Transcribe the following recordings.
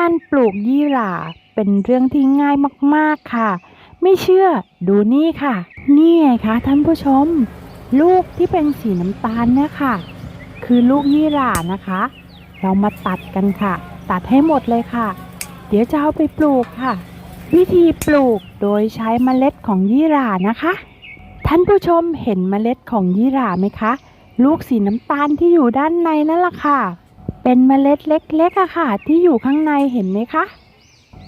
การปลูกยี่หร่าเป็นเรื่องที่ง่ายมากๆค่ะ ไม่เชื่อดูนี่ค่ะ นี่ไงคะท่านผู้ชม ลูกที่เป็นสีน้ำตาลเนี่ยค่ะ คือลูกยี่หร่านะคะ เรามาตัดกันค่ะ ตัดให้หมดเลยค่ะ เดี๋ยวจะเอาไปปลูกค่ะ วิธีปลูกโดยใช้เมล็ดของยี่หร่านะคะ ท่านผู้ชมเห็นเมล็ดของยี่หร่าไหมคะ ลูกสีน้ำตาลที่อยู่ด้านในนั่นแหละค่ะ เป็นเมล็ดเล็กๆอะค่ะ ที่อยู่ข้างในเห็นไหมคะ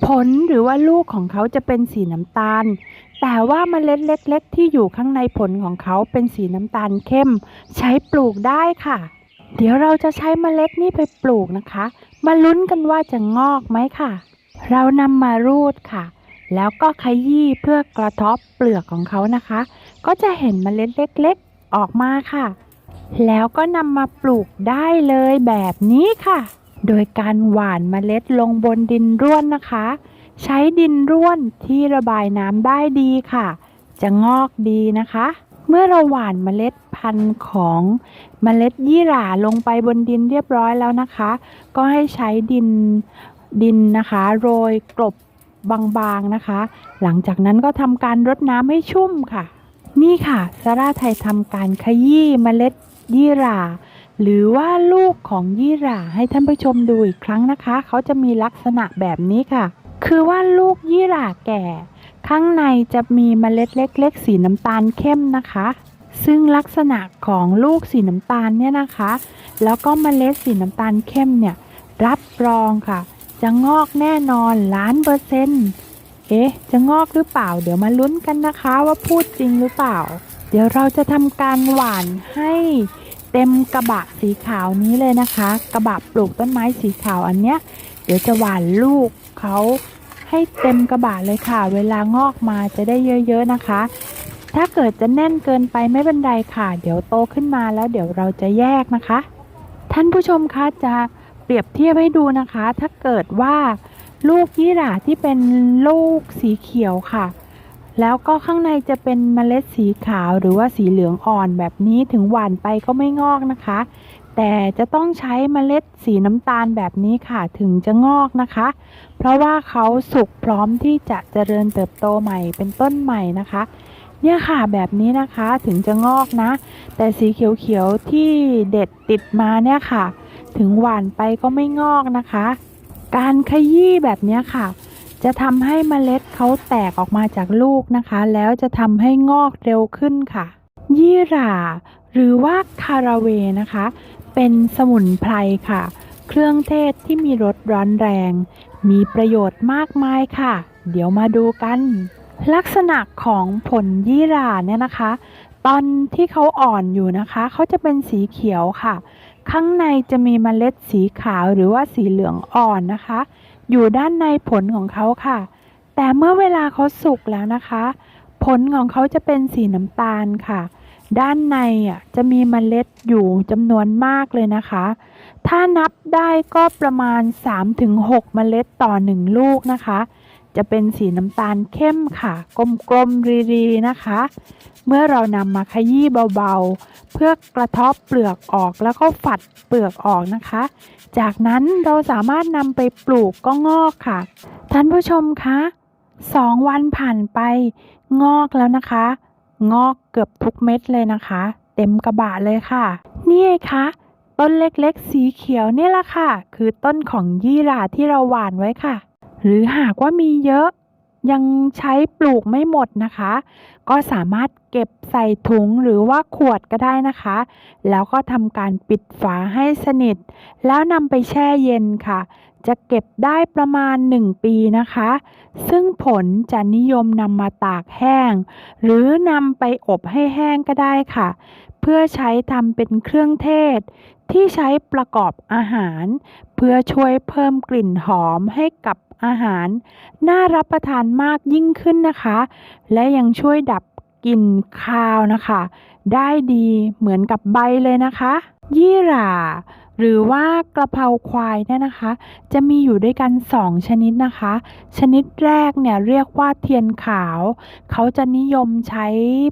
ผลหรือว่าลูกของเขาจะเป็นสีน้ำตาล แต่ว่าเมล็ดเล็ก ๆ ที่อยู่ข้างในผลของเขาเป็นสีน้ำตาลเข้ม ใช้ปลูกได้ค่ะ เดี๋ยวเราจะใช้เมล็ดนี่ไปปลูกนะคะ มาลุ้นกันว่าจะงอกไหมค่ะ เรานำมารูดค่ะ แล้วก็ขยี้เพื่อกระทบเปลือกของเขานะคะ ก็จะเห็นเมล็ดเล็ก ๆ ออกมาค่ะ แล้วก็นำมาปลูกได้เลยแบบนี้ค่ะ โดยการหว่านเมล็ดลงบนดินร่วนนะคะ ใช้ดินร่วนที่ระบายน้ำได้ดีค่ะ จะงอกดีนะคะ เมื่อเราหว่านเมล็ดพันธุ์ของเมล็ดยี่หร่าลงไปบนดินเรียบร้อยแล้วนะคะ ก็ให้ใช้ดินดินนะคะ โรยกลบบางๆนะคะ หลังจากนั้นก็ทำการรดน้ำให้ชุ่มค่ะ นี่ค่ะซาร่าไทยทำการขยี้เมล็ด ยี่หร่า หรือว่าลูกของยี่หร่าให้ท่านผู้ชมดูอีกครั้งนะคะ เขาจะมีลักษณะแบบนี้ค่ะ คือว่าลูกยี่หร่าแก่ ข้างในจะมีเมล็ดเล็ก ๆ สีน้ำตาลเข้มนะคะ ซึ่งลักษณะของลูกสีน้ำตาลเนี่ยนะคะ แล้วก็เมล็ดสีน้ำตาลเข้มเนี่ยรับรองค่ะ จะงอกแน่นอนล้านเปอร์เซ็นต์เอ๊ะ จะงอกหรือเปล่า เดี๋ยวมาลุ้นกันนะคะว่าพูดจริงหรือเปล่า เดี๋ยวเราจะทำการหว่านให้เต็มกระบะสีขาวนี้เลยนะคะ กระบะปลูกต้นไม้สีขาวอันเนี้ย เดี๋ยวจะหว่านลูกเขาให้เต็มกระบะเลยค่ะ เวลางอกมาจะได้เยอะๆนะคะ ถ้าเกิดจะแน่นเกินไปไม่เป็นไรค่ะ เดี๋ยวโตขึ้นมาแล้วเดี๋ยวเราจะแยกนะคะ ท่านผู้ชมคะจะเปรียบเทียบให้ดูนะคะ ถ้าเกิดว่าลูกยี่หร่าที่เป็นลูกสีเขียวค่ะ แล้วก็ข้างในจะเป็นเมล็ดสีขาวหรือว่าสีเหลืองอ่อนแบบนี้ถึงหวานไปก็ไม่งอกนะคะ แต่จะต้องใช้เมล็ดสีน้ำตาลแบบนี้ค่ะถึงจะงอกนะคะ เพราะว่าเขาสุกพร้อมที่จะเจริญเติบโตใหม่เป็นต้นใหม่นะคะ เนี่ยค่ะแบบนี้นะคะถึงจะงอกนะ แต่สีเขียวๆที่เด็ดติดมาเนี่ยค่ะ ถึงหวานไปก็ไม่งอกนะคะ การขยี้แบบนี้ค่ะ จะทำให้เมล็ดเขาแตกออกมาจากลูกนะคะ แล้วจะทำให้งอกเร็วขึ้นค่ะ ยี่หร่า หรือว่าคาราเวนะคะ เป็นสมุนไพรค่ะ เครื่องเทศที่มีรสร้อนแรง มีประโยชน์มากมายค่ะ เดี๋ยวมาดูกัน ลักษณะของผลยี่หร่าเนี่ยนะคะ ตอนที่เขาอ่อนอยู่นะคะ เขาจะเป็นสีเขียวค่ะ ข้างในจะมีเมล็ดสีขาวหรือว่าสีเหลืองอ่อนนะคะ อยู่ด้านในผลของเขาค่ะ แต่เมื่อเวลาเขาสุกแล้วนะคะ ผลของเขาจะเป็นสีน้ำตาลค่ะ ด้านในอะจะมีเมล็ดอยู่จำนวนมากเลยนะคะ ถ้านับได้ก็ประมาณ 3-6 เมล็ดต่อ 1 ลูกนะคะ จะเป็นสีน้ำตาลเข้มค่ะ กลมๆ รีๆ นะคะ เมื่อเรานำมาขยี้เบาๆ เพื่อกระทบเปลือกออกแล้วก็ฝัดเปลือกออกนะคะ จากนั้นเราสามารถนำไปปลูกก็งอกค่ะ ท่านผู้ชมคะสองวันผ่านไปงอกแล้วนะคะ งอกเกือบทุกเม็ดเลยนะคะ เต็มกระบะเลยค่ะ นี่ไงคะต้นเล็กๆ สีเขียวนี่แหละค่ะ คือต้นของยี่หร่าที่เราหว่านไว้ค่ะ หรือหากว่ามีเยอะยังใช้ปลูกไม่หมดนะคะ ก็สามารถเก็บใส่ถุงหรือว่าขวดก็ได้นะคะ แล้วก็ทำการปิดฝาให้สนิท แล้วนำไปแช่เย็นค่ะ จะเก็บได้ประมาณ 1 ปีนะคะ ซึ่งผลจะนิยมนำมาตากแห้ง หรือนำไปอบให้แห้งก็ได้ค่ะ เพื่อใช้ทำเป็นเครื่องเทศ ที่ใช้ประกอบอาหาร เพื่อช่วยเพิ่มกลิ่นหอมให้กับอาหาร น่ารับประทานมากยิ่งขึ้นนะคะ และยังช่วยดับกลิ่นคาวนะคะ ได้ดีเหมือนกับใบเลยนะคะ ยี่หร่าหรือว่ากระเพราควายเนี่ยนะคะ จะมีอยู่ด้วยกัน 2 ชนิดนะคะ ชนิดแรกเนี่ยเรียกว่าเทียนขาว เขาจะนิยมใช้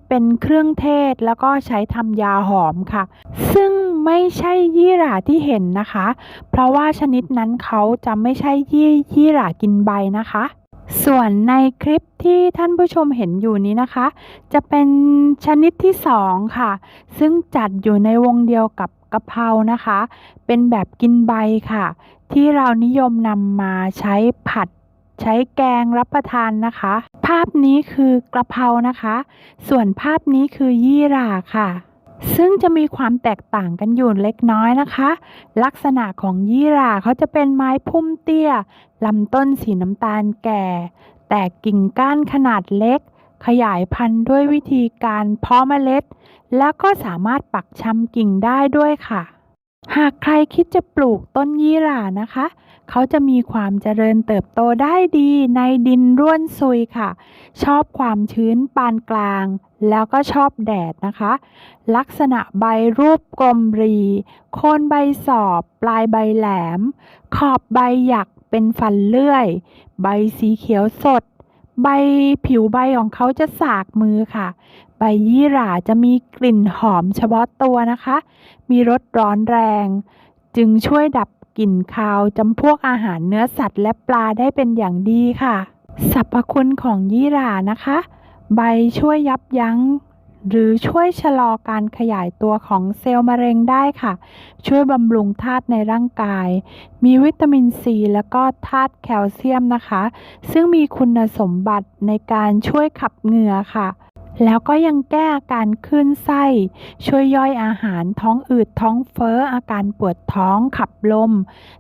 เป็นเครื่องเทศแล้วก็ใช้ทำยาหอมค่ะ ซึ่ง ไม่ใช่ยี่หร่าที่เห็นนะคะ เพราะว่าชนิดนั้นเขาจะไม่ใช่ยี่ยี่หร่ากินใบนะคะ ส่วนในคลิปที่ท่านผู้ชมเห็นอยู่นี้นะคะ จะเป็นชนิดที่สองค่ะ ซึ่งจัดอยู่ในวงเดียวกับกะเพรานะคะ เป็นแบบกินใบค่ะ ที่เรานิยมนำมาใช้ผัดใช้แกงรับประทานนะคะ ภาพนี้คือกระเพรานะคะ ส่วนภาพนี้คือยี่หร่าค่ะ ซึ่งจะมีความแตกต่างกันอยู่เล็กน้อยนะคะ ลักษณะของยี่หร่าเขาจะเป็นไม้พุ่มเตี้ยลำต้นสีน้ำตาลแก่ แต่กิ่งก้านขนาดเล็ก ขยายพันธุ์ด้วยวิธีการเพาะเมล็ด แล้วก็สามารถปักชำกิ่งได้ด้วยค่ะ หากใครคิดจะปลูกต้นยี่หร่านะคะ เขาจะมีความเจริญเติบโตได้ดีในดินร่วนซุยค่ะ ชอบความชื้นปานกลาง แล้วก็ชอบแดดนะคะ ลักษณะใบรูปกลมรี โคนใบสอบ ปลายใบแหลม ขอบใบหยักเป็นฟันเลื่อย ใบสีเขียวสด ใบผิวใบของเขาจะสากมือค่ะ ใบยี่หร่าจะมีกลิ่นหอมเฉพาะตัวนะคะ มีรสร้อนแรง จึงช่วยดับกลิ่นคาวจำพวกอาหารเนื้อสัตว์และปลาได้เป็นอย่างดีค่ะ สรรพคุณของยี่หร่านะคะ ใบช่วยยับยั้ง หรือช่วยชะลอการขยายตัวของเซลล์มะเร็งได้ค่ะ ช่วยบำรุงธาตุในร่างกาย มีวิตามินซีแล้วก็ธาตุแคลเซียมนะคะ ซึ่งมีคุณสมบัติในการช่วยขับเหงื่อค่ะแล้วก็ยังแก้อาการคลื่นไส้ ช่วยย่อยอาหารท้องอืดท้องเฟ้อ อาการปวดท้องขับลม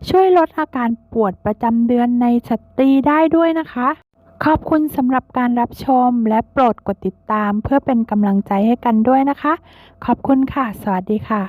ช่วยลดอาการปวดประจำเดือนในสตรีได้ด้วยนะคะ ขอบคุณสำหรับการรับชมและโปรดกดติดตามเพื่อเป็นกำลังใจให้กันด้วยนะคะ ขอบคุณค่ะ สวัสดีค่ะ